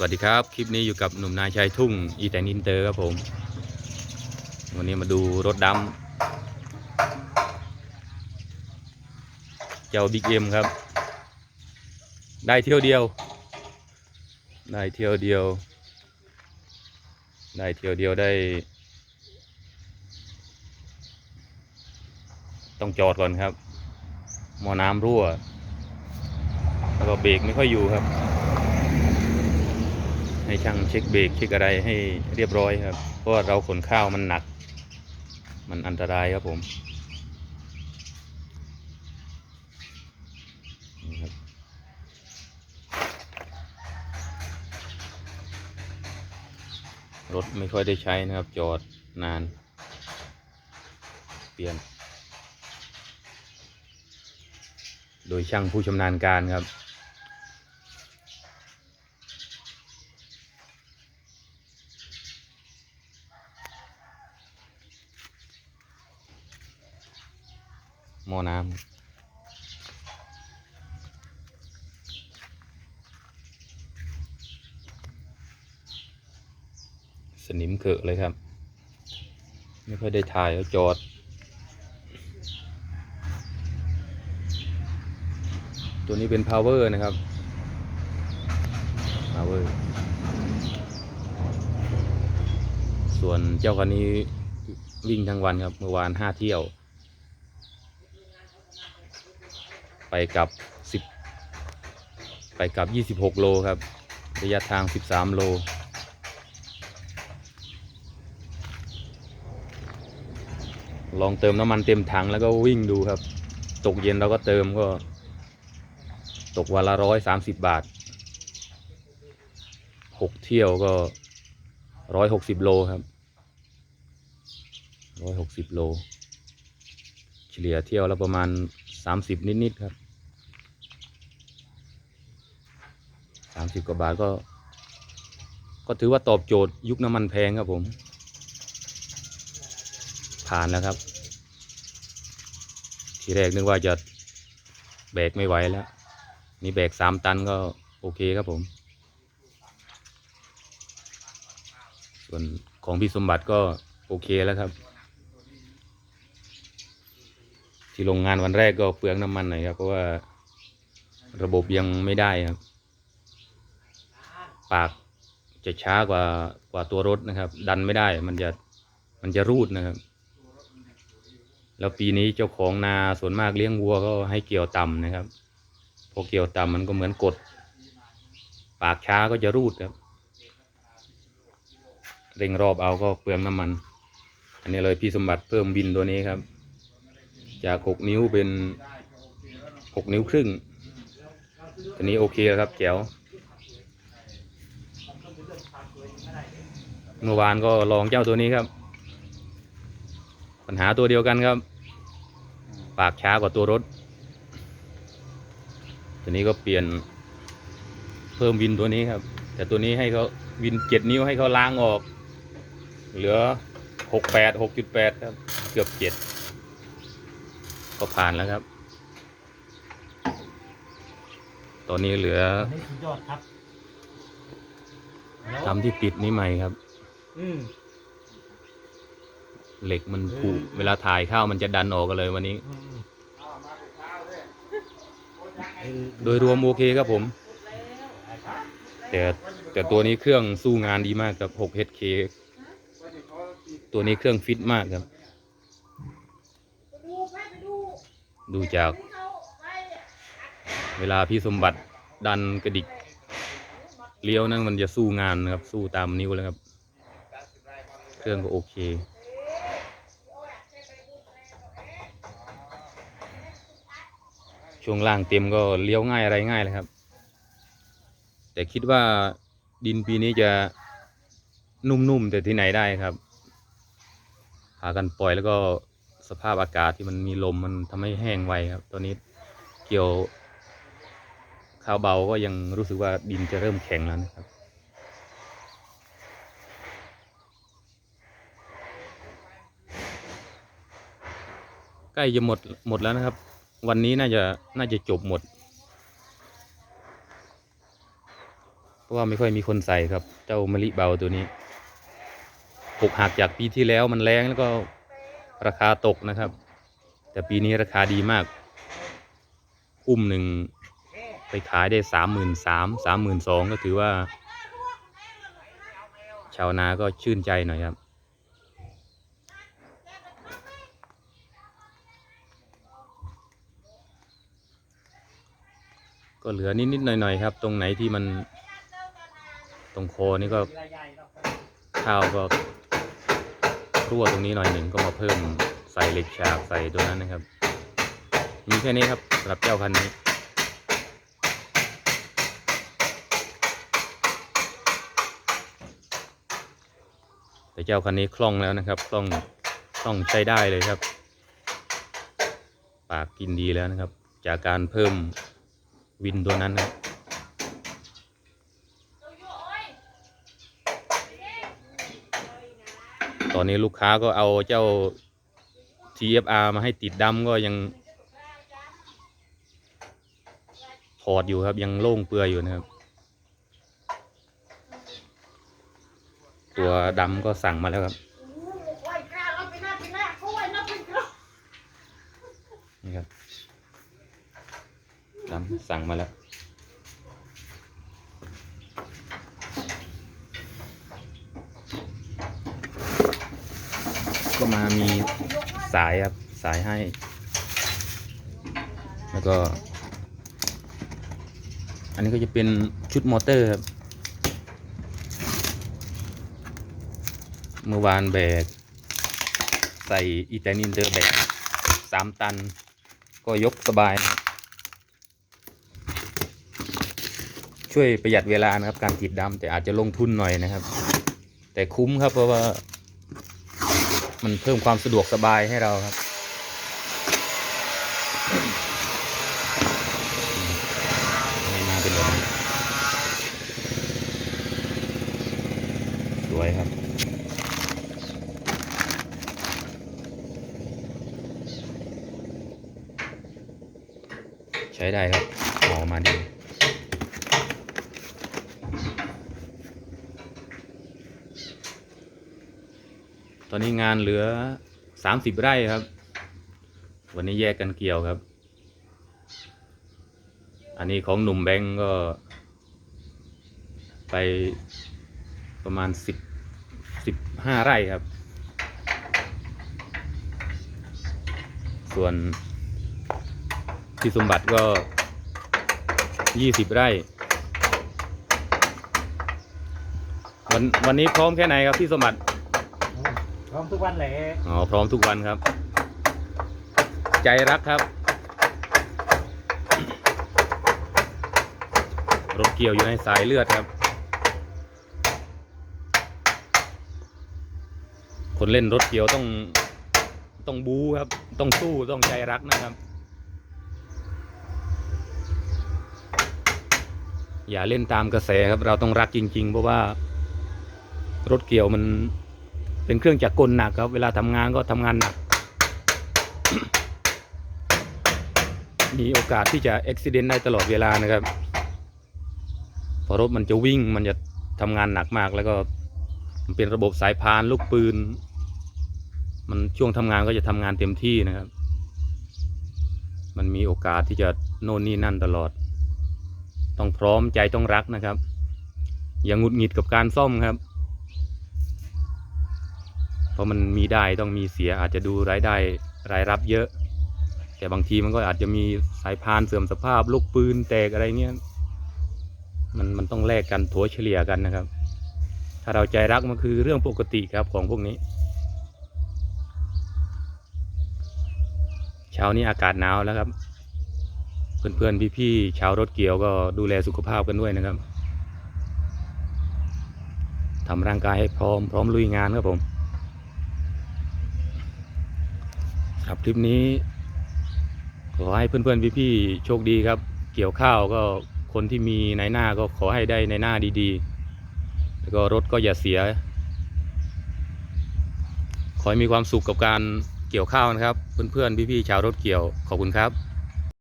สวัสดีครับ คลิปนี้อยู่กับหนุ่มนายชายทุ่งอีแตนอินเตอร์ครับผม วันนี้มาดูรถดำเจ้าบิ๊กเอ็มครับ ได้เที่ยวเดียว ได้เที่ยวเดียว ได้เที่ยวเดียวได้ ต้องจอดก่อนครับ หมอน้ำรั่ว แล้วก็เบรกไม่ค่อยอยู่ครับ ให้ช่างเช็คเบรกเช็คอะไรให้เรียบร้อยครับ เพราะเราขนข้าวมันหนัก มันอันตรายครับผมรถไม่ค่อยได้ใช้นะครับ จอดนาน เปลี่ยน โดยช่างผู้ชำนาญการครับ หม้อน้ำ สนิมเขอะเลยครับ ไม่ค่อยได้ถ่ายแล้วจอด ตัวนี้เป็น power นะครับ power ส่วนเจ้าคันนี้วิ่งทั้งวันครับ เมื่อวานห้าเที่ยว ไปกับสิบไปกับยี่สิบหกโลครับ ระยะทางสิบสามโล ลองเติมน้ำมันเต็มถังแล้วก็วิ่งดูครับ ตกเย็นเราก็เติมก็ ตกวันละร้อยสามสิบบาทหกเที่ยวก็ร้อยหกสิบโลครับร้อยหกสิบโล เฉลี่ยเที่ยวละประมาณสามสิบนิดๆครับสามสิบกว่าบาทก็ ก็ถือว่าตอบโจทย์ยุคน้ำมันแพงครับผม ผ่านแล้วครับ ทีแรกนึกว่าจะแบกไม่ไหวแล้ว นี่แบกสามตันก็โอเคครับผม ส่วนของพี่สมบัติก็โอเคแล้วครับ ที่โรงงานวันแรกก็เปลืองน้ำมันหน่อยครับ เพราะว่าระบบยังไม่ได้ครับ ปากจะช้ากว่ากว่าตัวรถนะครับ ดันไม่ได้มันจะมันจะรูดนะครับ แล้วปีนี้เจ้าของนาส่วนมากเลี้ยงวัวก็ให้เกี่ยวต่ำนะครับ พอเกี่ยวต่ำมันก็เหมือนกด ปากช้าก็จะรูดครับ เร่งรอบเอาก็เปลืองน้ำมัน อันนี้เลยพี่สมบัติเพิ่มบินตัวนี้ครับ จากหกนิ้วเป็นหกนิ้วครึ่งตัวนี้โอเคแล้วครับแจ๋วเมื่อวานก็ลองเจ้าตัวนี้ครับ ปัญหาตัวเดียวกันครับ ปากช้ากว่าตัวรถ ตัวนี้ก็เปลี่ยนเพิ่มวินตัวนี้ครับ แต่ตัวนี้ให้เขาวินเจ็ดนิ้วให้เขาล้างออก เหลือหกแปดหกจุดแปดครับ เกือบเจ็ดก็ผ่านแล้วครับ ตอนนี้เหลืออันนี้สุดยอดครับ แล้วทำที่ปิดนี้ใหม่ครับ อืม เหล็กมันผุเวลาถ่ายเข้ามันจะดันออกกันเลยวันนี้ โดยรวมโอเคครับผม แต่แต่ตัวนี้เครื่องสู้งานดีมากครับ 6HK ตัวนี้เครื่องฟิตมากครับ ดูจาก เวลาพี่สมบัติดันกระดิกเลี้ยวนั่นมันจะสู้งานนะครับ สู้ตามนิ้วแล้วครับ เครื่องก็โอเค ช่วงล่างเต็มก็เลี้ยวง่ายอะไรง่ายเลยครับ แต่คิดว่าดินปีนี้จะนุ่มๆแต่ที่ไหนได้ครับพากันปล่อยแล้วก็สภาพอากาศที่มันมีลมมันทำให้แห้งไวครับ ตอนนี้เกี่ยวข้าวเบาก็ยังรู้สึกว่าดินจะเริ่มแข็งแล้วนะครับ ใกล้จะหมดหมดแล้วนะครับ วันนี้น่าจะน่าจะจบหมด เพราะว่าไม่ค่อยมีคนใส่ครับ เจ้ามะลิเบาตัวนี้หกหักจากปีที่แล้วมันแรงแล้วก็ราคาตกนะครับ แต่ปีนี้ราคาดีมาก อุ้มหนึ่งไปขายได้สามหมื่นสามสามหมื่นสองก็ถือว่า ชาวนาก็ชื่นใจหน่อยครับ ก็เหลือนิดๆหน่อยๆครับ ตรงไหนที่มันตรงคอนี่ก็ข้าวก็รั่วตรงนี้หน่อยหนึ่งก็มาเพิ่มใส่เหล็กฉากใส่ตัวนั้นนะครับ มีแค่นี้ครับสำหรับเจ้าคันนี้แต่เจ้าคันนี้คล่องแล้วนะครับ คล่อง คล่องใช้ได้เลยครับ ปากกินดีแล้วนะครับ จากการเพิ่ม วินตัวนั้นนะครับตอนนี้ลูกค้าก็เอาเจ้า TFR มาให้ติดดำก็ยัง ถอดอยู่ครับยังโล่งเปลือยอยู่นะครับ ตัวดำก็สั่งมาแล้วครับ นี่ครับดำ สั่งมาแล้วก็มามีสายครับ สายให้ แล้วก็ อันนี้ก็จะเป็นชุดมอเตอร์ครับ เมื่อวานแบก ใส่อีแตนินเตอร์แบกสามตัน ก็ยกสบายนะครับ ช่วยประหยัดเวลานะครับ การติดดำแต่อาจจะลงทุนหน่อยนะครับ แต่คุ้มครับเพราะว่า มันเพิ่มความสะดวกสบายให้เราครับมาเป็นแบบนี้สวยครับใช้ได้ครับออกมาดี ตอนนี้งานเหลือสามสิบไร่ครับ วันนี้แยกกันเกี่ยวครับ อันนี้ของหนุ่มแบงก์ก็ ไปประมาณสิบสิบห้าไร่ครับ ส่วนพี่สมบัติก็ยี่สิบไร่ วันวันนี้พร้อมแค่ไหนครับพี่สมบัติ พร้อมทุกวันแหละอ๋อพร้อมทุกวันครับ ใจรักครับรถเกี่ยวอยู่ในสายเลือดครับ คนเล่นรถเกี่ยวต้องต้องบู๊ครับ ต้องสู้ต้องใจรักนะครับ อย่าเล่นตามกระแสครับ เราต้องรักจริง ๆ เพราะว่ารถเกี่ยวมัน เป็นเครื่องจักรกลหนักครับ เวลาทำงานก็ทำงานหนัก มีโอกาสที่จะอุบิเหตุได้ตลอดเวลานะครับพอรถมันจะวิ่งมันจะทำงานหนักมากแล้วก็มันเป็นระบบสายพานลูกปืน มันช่วงทำงานก็จะทำงานเต็มที่นะครับ มันมีโอกาสที่จะโน่นนี่นั่นตลอด ต้องพร้อมใจต้องรักนะครับ อย่างหงุดหงิดกับการซ่อมครับ ราะมันมีได้ต้องมีเสียอาจจะดูรายได้รายรับเยอะ แต่บางทีมันก็อาจจะมีสายพานเสื่อมสภาพลูกปืนแตกอะไรเงี้ยมันมันต้องแลกกันถัวเฉลี่ยกันนะครับ ถ้าเราใจรักมันคือเรื่องปกติครับของพวกนี้ เช้านี้อากาศหนาวแล้วครับเพื่อนๆพี่ๆชาวรถเกี่ยวก็ดูแลสุขภาพกันด้วยนะครับทำร่างกายให้พร้อมพร้อมลุยงานครับผม ครับคลิปนี้ ขอให้เพื่อนๆพี่ๆโชคดีครับ เกี่ยวข้าวก็คนที่มีในหน้าก็ขอให้ได้ในหน้าดีๆ แล้วก็รถก็อย่าเสีย ขอให้มีความสุขกับการเกี่ยวข้าวนะครับ เพื่อนๆพี่ๆชาวรถเกี่ยวขอบคุณครับ